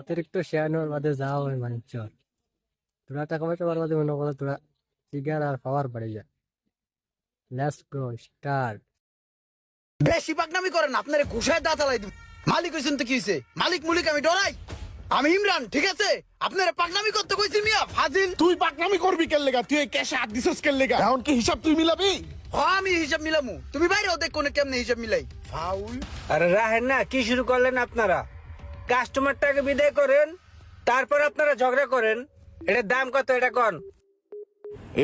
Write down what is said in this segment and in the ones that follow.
অতিরিক্ত শেয়ার নেওয়ার বাদে যাওয়া হয় মানুষজন তোরা টাকা পয়সা পাওয়ার বাদে মনে করো তোরা চিকেন আর পাওয়ার বাড়ে যায় লেটস গো স্টার্ট বেশি পাকনামি করেন আপনারে ঘুষায় দাঁত আলাই দিব। মালিক হইছেন তো কি হইছে? মালিক মুলিক আমি ডরাই। আমি ইমরান ঠিক আছে? আপনারা পাকনামি করতে কইছি মিয়া ফাজিল। তুই পাকনামি করবি কেন লেগা? তুই ক্যাশে হাত দিছিস কেন লেগা? এখন কি হিসাব তুই মিলাবি? হ আমি হিসাব মিলামু। তুমি বাইরে দেখ কোনে কেমনে হিসাব মিলাই। ফাউল আরে রাহেন না কি শুরু করলেন আপনারা? কাস্টমারটাকে বিদায় করেন তারপর আপনারা ঝগড়া করেন। এটার দাম কত? এটা কন?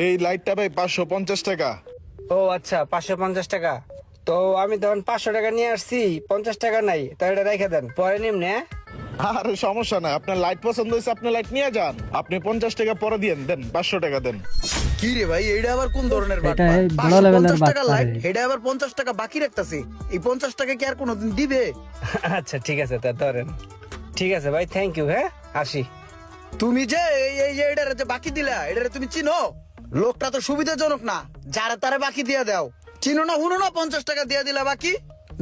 এই লাইটটা ভাই পাঁচশো পঞ্চাশ টাকা। ও আচ্ছা পাঁচশো পঞ্চাশ টাকা। তো আমি তখন পাঁচশো টাকা নিয়ে আসছি পঞ্চাশ টাকা নাই তো এটা রেখে দেন পরে নিমনে? আরে সমস্যা নাই আপনার লাইট পছন্দ হয়েছে আপনি লাইট নিয়ে যান। আপনি পঞ্চাশ টাকা পরে দিয়েন দেন পাঁচশো টাকা দেন। কি রে ভাই এইটা আবার কোন ধরনের এটা বড় 550 টাকা লাইট। এটা আবার পঞ্চাশ টাকা বাকি রাখতাছে। এই পঞ্চাশ টাকা কি আর কোনোদিন দিবে? আচ্ছা ঠিক আছে তা ধরেন। ঠিক আছে ভাই থ্যাংক ইউ হ্যাঁ? আসি। তুমি যে এই এই যে এটারে যে বাকি দিলা এটারে তুমি চিনো? লোকটা তো সুবিধাজনক না। যারা তারে বাকি দিয়ে দাও। চিনো না হুনো না পঞ্চাশ টাকা দিয়ে দিলা বাকি?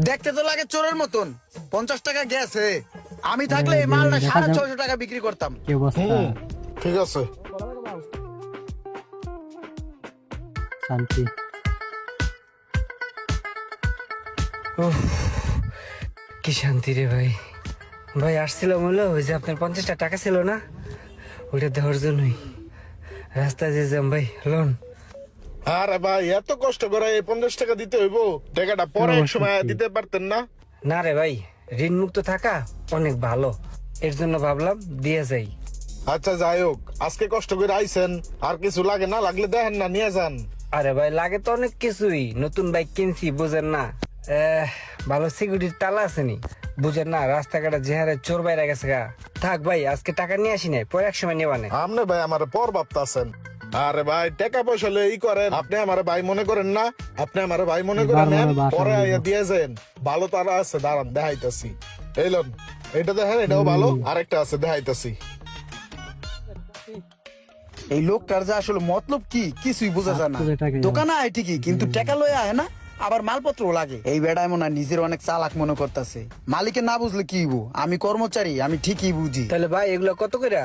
দেখতে তো লাগে চোরের মতন। পঞ্চাশ টাকা গেছে আমি থাকলে এই মালটা সাড়ে। ছয়শো টাকা বিক্রি করতাম। কি অবস্থা? ঠিক আছে। শান্তি। কি শান্তি রে ভাই। ভাই আসছিলাম হলো ওই যে আপনার পঞ্চাশটা টাকা ছিল না ওইটা দেওয়ার জন্যই। রাস্তায় যে যাম ভাই লোন। আরে ভাই এত কষ্ট করে এই পঞ্চাশ টাকা দিতে হইব? টাকাটা পরে এক সময় দিতে পারতেন না? না রে ভাই ঋণ মুক্ত থাকা অনেক ভালো। এর জন্য ভাবলাম দিয়ে যাই। আচ্ছা যাই হোক আজকে কষ্ট করে আইছেন আর কিছু লাগে না লাগলে দেখেন না নিয়ে যান। আরে ভাই লাগে তো অনেক কিছুই নতুন বাইক কিনছি বুঝেন না। ভালো সিকিউরিটির তালা আসেনি বুঝেন না রাস্তাঘাটে যে হারে চোর বাইরে গেছে গা। থাক ভাই আজকে টাকা নিয়ে আসি নাই পরে এক সময় নেওয়া নেই। আপনি ভাই আমার পর ভাবতাছেন। আরে ভাই টাকা পয়সা লয়ে ই করেন। আপনি আমার ভাই মনে করেন না? আপনি আমার ভাই মনে করে বারবার নেন বাসা পরে আইয়া দিয়ে যান ভালো তারা আছে দাঁড়ান দেখাইতাছি। এইলন এটা দেখেন এটাও ভালো। আরেকটা আছে দেখাইতাছি। এই লোকটার যে আসলে মতলব কি কিছুই বোঝা যায় না। দোকানে আয় ঠিকই কিন্তু টাকা লয়ে আয় না? আবার মালপত্র লাগে। এই বেড়ায় মনে নিজের অনেক চালাক মনে করতেছে। মালিকে না বুঝলে কি আমি কর্মচারী আমি ঠিকই বুঝি। তাহলে ভাই এগুলো কত করে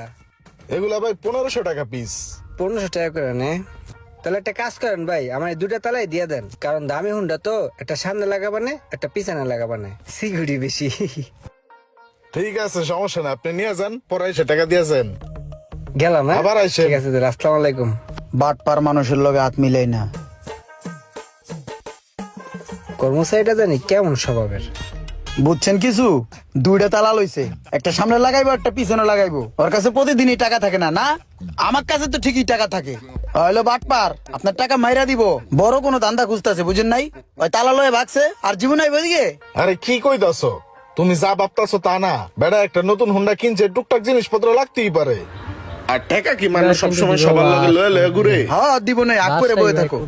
এগুলা ভাই পনেরোশো টাকা পিস পনেরোশো টাকা করে নে। তাহলে একটা কাজ করেন ভাই আমার দুটা তালাই দিয়ে দেন। কারণ দামি হুন্ডা তো একটা সামনে লাগাবানে একটা পিছনে লাগাবানে সিকিউরিটি বেশি। ঠিক আছে সমস্যা না আপনি নিয়ে যান পরে এসে টাকা দিয়ে যান। গেলাম হ্যাঁ? আবার আইসেন। ঠিক আছে আসসালামু আলাইকুম। বাটপার মানুষের লগে হাত মিলাই না। কর্মচারীটা জানি কেমন স্বভাবের। বুঝছেন কিছু? দুইটা তালা লইছে। একটা সামনে লাগাইবো একটা পিছনে লাগাইবো। ওর কাছে প্রতিদিনই টাকা থাকে না না? আমার কাছে তো ঠিকই টাকা থাকে। হইল বাটপার আপনার টাকা মাইরা দিব। বড় কোনো দান্দা খুঁজতেছে বুঝেন নাই? ওই তালা লয়ে ভাগছে আর জীবন আইব এদিকে আরে কি কইতাছো? তুমি যা ভাবতাছো তা না। বেড়া একটা নতুন হুন্ডা কিনছে টুকটাক জিনিসপত্র লাগতেই পারে। আর টাকা কি? মানুষ সবসময় সবার লগে লয়ে লয়ে ঘুরে? হ্যাঁ দিব না আগ করে বয়ে থাকো।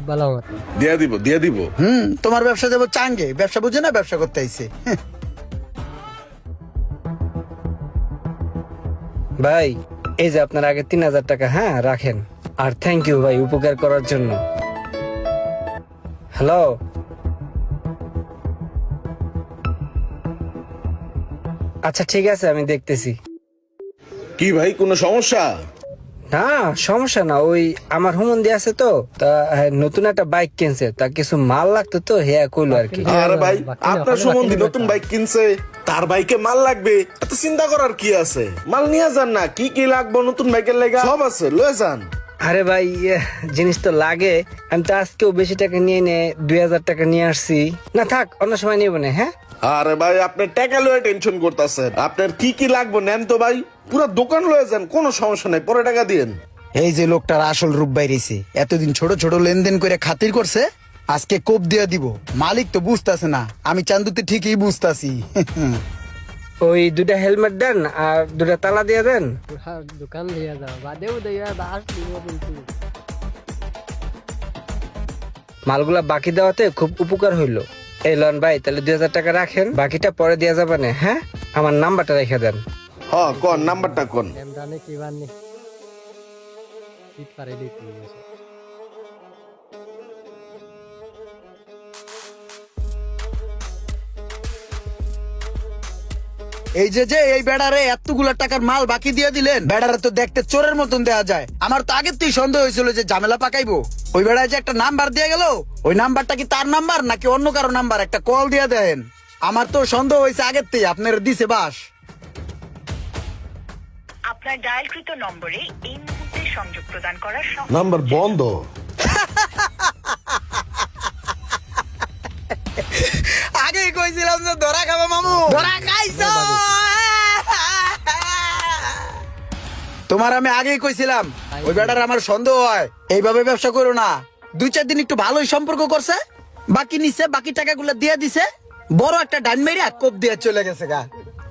দিয়া দিব দিয়া দিব। হুম তোমার ব্যবসা দেবো চাঙ্গে। ব্যবসা বুঝে না ব্যবসা করতে আইছে। ভাই এই যে আপনার আগে তিন হাজার টাকা হ্যাঁ রাখেন। আর থ্যাংক ইউ ভাই উপকার করার জন্য। হ্যালো আচ্ছা ঠিক আছে আমি দেখতেছি। কি ভাই কোনো সমস্যা? না সমস্যা না ওই আমার হুমন্দি আছে তো তা নতুন একটা বাইক কিনছে তা কিছু মাল লাগতো তো হ্যাঁ কইলো আর কি। আরে ভাই আপনার সম্বন্ধে নতুন বাইক কিনছে তার বাইকে মাল লাগবে এত চিন্তা করার কি আছে? মাল নিয়ে যান না কি কি লাগবে নতুন বাইকের লেগা? সব আছে লয়ে যান। আরে ভাই ইয়ে, জিনিস তো লাগে। আমি তো আজকেও বেশি টাকা নিয়ে নে দুই হাজার টাকা নিয়ে আসছি। না থাক অন্য সময় নিব না হ্যাঁ? আরে ভাই আপনি টাকা লয়ে টেনশন করতেছেন। আপনার কি কি লাগবে নেন তো ভাই। পুরো দোকান লয়ে যান কোনো সমস্যা নাই পরে টাকা দিয়েন। এই যে লোকটার আসল রূপ বাইরেছে এতদিন ছোট ছোট লেনদেন করে খাতির করছে আজকে কোপ দিয়ে দিব। মালিক তো বুঝতাছে না আমি চান্দুতে ঠিকই বুঝতাছি। ওই দুটা হেলমেট দেন আর দুটা তালা দিয়ে দেন। দোকান দিয়ে যাও। বাদেও দিয়া দাস দিব কিন্তু। মালগুলা বাকি দেওয়াতে খুব উপকার হইল। এই লন ভাই তাহলে দুই হাজার টাকা রাখেন বাকিটা পরে দেওয়া যাবে না হ্যাঁ? আমার নাম্বারটা রেখে দেন। হ কোন নাম্বারটা কোন? এমরানে কি বানি ইট পারে দিতে এই যে যে এই বেড়ারে এতগুলা টাকার মাল বাকি দিয়ে দিলেন বেড়ারে তো দেখতে চোরের মতন দেয়া যায়। আমার তো আগের থেকে সন্দেহ হয়েছিল যে ঝামেলা পাকাইবো। ওই বেড়ায় যে একটা নাম্বার দিয়ে গেল ওই নাম্বারটা কি তার নাম্বার নাকি অন্য কারও নাম্বার? একটা কল দিয়ে দেন। আমার তো সন্দেহ হয়েছে আগের থেকে আপনার দিছে বাস। আপনার ডায়ালকৃত নম্বরে এই মুহূর্তে সংযোগ প্রদান করা নাম্বার বন্ধ। ধরা খাবে মামু। ধরা খাইছো। তোমার আমি আগেই কইছিলাম ওই বেটার আমার সন্দেহ হয়। এইভাবে ব্যবসা করো না। দুই চার দিন একটু ভালোই সম্পর্ক করছে। বাকি নিছে বাকি টাকাগুলো দিয়ে দিছে। বড় একটা ডান মেরিয়া কোপ দিয়ে চলে গেছে গা।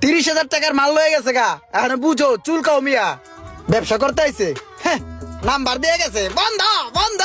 তিরিশ হাজার টাকার মাল লয়ে গেছে গা। এখন বুঝো চুল চুলকাও মিয়া। ব্যবসা করতে আইছে। হ্যাঁ নাম্বার দিয়ে গেছে। বন্ধ বন্ধ।